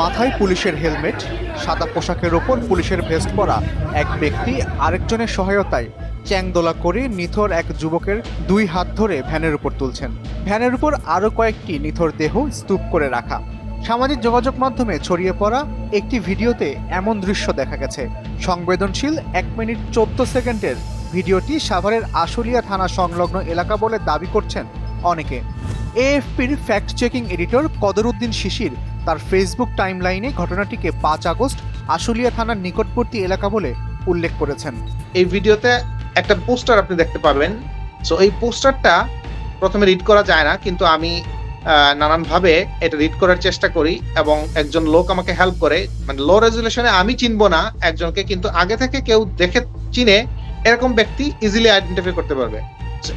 মাথায় পুলিশের হেলমেট, সাদা পোশাকের ওপর পুলিশের ভেস্ট পরা এক ব্যক্তি আরেকজনের সহায়তায় চ্যাংদোলা করে নিথর এক যুবকের দুই হাত ধরে ভ্যানের উপর তুলছেন। ভ্যানের উপর আরও কয়েকটি নিথর দেহ স্তূপ করে রাখা। সামাজিক যোগাযোগ মাধ্যমে ছড়িয়ে পড়া একটি ভিডিওতে এমন দৃশ্য দেখা গেছে। সংবেদনশীল এক মিনিট চোদ্দ সেকেন্ডের ভিডিওটি সাভারের আশুলিয়া থানা সংলগ্ন এলাকা বলে দাবি করছেন অনেকে। এএফপির fact checking editor Qadaruddin Shishir তার ফেসবুক টাইমলাইনে ঘটনাটিকে পাঁচ আগস্ট আশুলিয়া থানার নিকটবর্তী এলাকা বলে উল্লেখ করেছেন। এই ভিডিওতে একটা পোস্টার আপনি দেখতে পাবেন সো এই পোস্টারটা প্রথমে রিড করা যায় না, কিন্তু আমি নানানভাবে এটা রিড করার চেষ্টা করি এবং একজন লোক আমাকে হেল্প করে। মানে লো রেজুলেশনে আমি চিনবো না, একজনকে কিন্তু আগে থেকে কেউ দেখে, চিনে এরকম ব্যক্তি ইজিলি আইডেন্টিফাই করতে পারবে।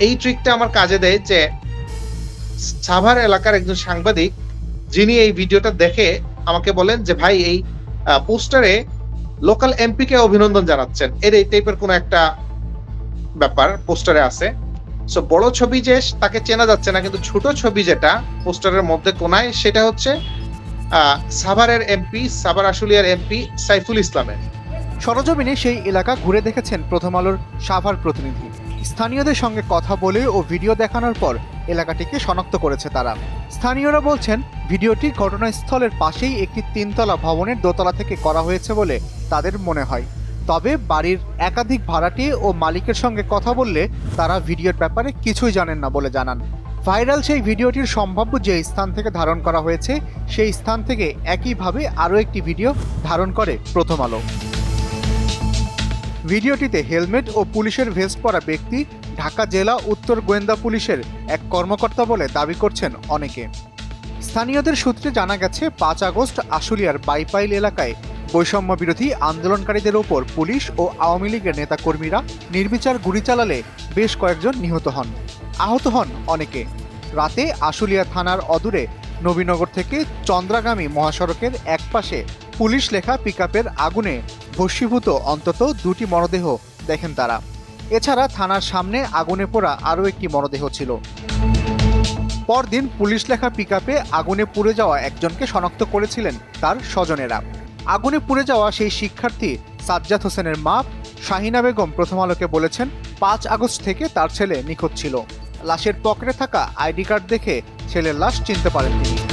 এই ট্রিকটা আমার কাজে দেয় যে সাভার এলাকার একজন সাংবাদিক যিনি এই ভিডিওটা দেখে আমাকে বলেন যে, ভাই, এই পোস্টারে লোকাল এমপি কে অভিনন্দন জানাচ্ছেন। এর এই টাইপের কোন একটা ব্যাপার পোস্টারে আছে। সো বড় ছবি যে তাকে চেনা যাচ্ছে না, কিন্তু ছোট ছবি যেটা পোস্টারের মধ্যে কোনায়, সেটা হচ্ছে সাভারের এমপি, সাভার আশুলিয়ার এমপি সাইফুল ইসলামের। সরজমিনে সেই এলাকা ঘুরে দেখেছেন প্রথম আলোর সাভার প্রতিনিধি। স্থানীয়দের সঙ্গে কথা বলে ও ভিডিও দেখানোর পর এলাকাটিকে শনাক্ত করেছে তারা। স্থানীয়রা বলছেন ভিডিওটি ঘটনাস্থলের পাশেই একটি তিনতলা ভবনের দোতলা থেকে করা হয়েছে বলে তাদের মনে হয়। তবে বাড়ির একাধিক ভাড়াটে ও মালিকের সঙ্গে কথা বললে তারা ভিডিওর ব্যাপারে কিছুই জানেন না বলে জানান। ভাইরাল সেই ভিডিওটির সম্ভাব্য যে স্থান থেকে ধারণ করা হয়েছে, সেই স্থান থেকে একইভাবে আরও একটি ভিডিও ধারণ করে প্রথম আলো। ভিডিওটিতে হেলমেট ও পুলিশের ভেস্ট পরা ব্যক্তি ঢাকা জেলা উত্তর গোয়েন্দা পুলিশের এক কর্মকর্তা বলে দাবি করছেন অনেকে। স্থানীয়দের সূত্রে জানা গেছে, পাঁচ আগস্ট আশুলিয়ার বাইপাইল এলাকায় বৈষম্য বিরোধী আন্দোলনকারীদের ওপর পুলিশ ও আওয়ামী লীগের নেতাকর্মীরা নির্বিচার গুলি চালালে বেশ কয়েকজন নিহত হন। আহত হন অনেকে। রাতে আশুলিয়া থানার অদূরে নবীনগর থেকে চন্দ্রাগামী মহাসড়কের একপাশে পুলিশ লেখা পিকআপের আগুনে ভস্মীভূত অন্তত দুটি মরদেহ দেখেন তারা। এছাড়া থানার সামনে আগুনে পোড়া আরও একটি মরদেহ ছিল। পরদিন পুলিশ লেখা পিকআপে আগুনে পুড়ে যাওয়া একজনকে শনাক্ত করেছিলেন তার স্বজনেরা। আগুনে পুড়ে যাওয়া সেই শিক্ষার্থী সাজ্জাদ হোসেনের মা শাহিনা বেগম প্রথম আলোকে বলেছেন, পাঁচ আগস্ট থেকে তার ছেলে নিখোঁজ ছিল। লাশের পকেটে থাকা আইডি কার্ড দেখে ছেলের লাশ চিনতে পারেন তিনি।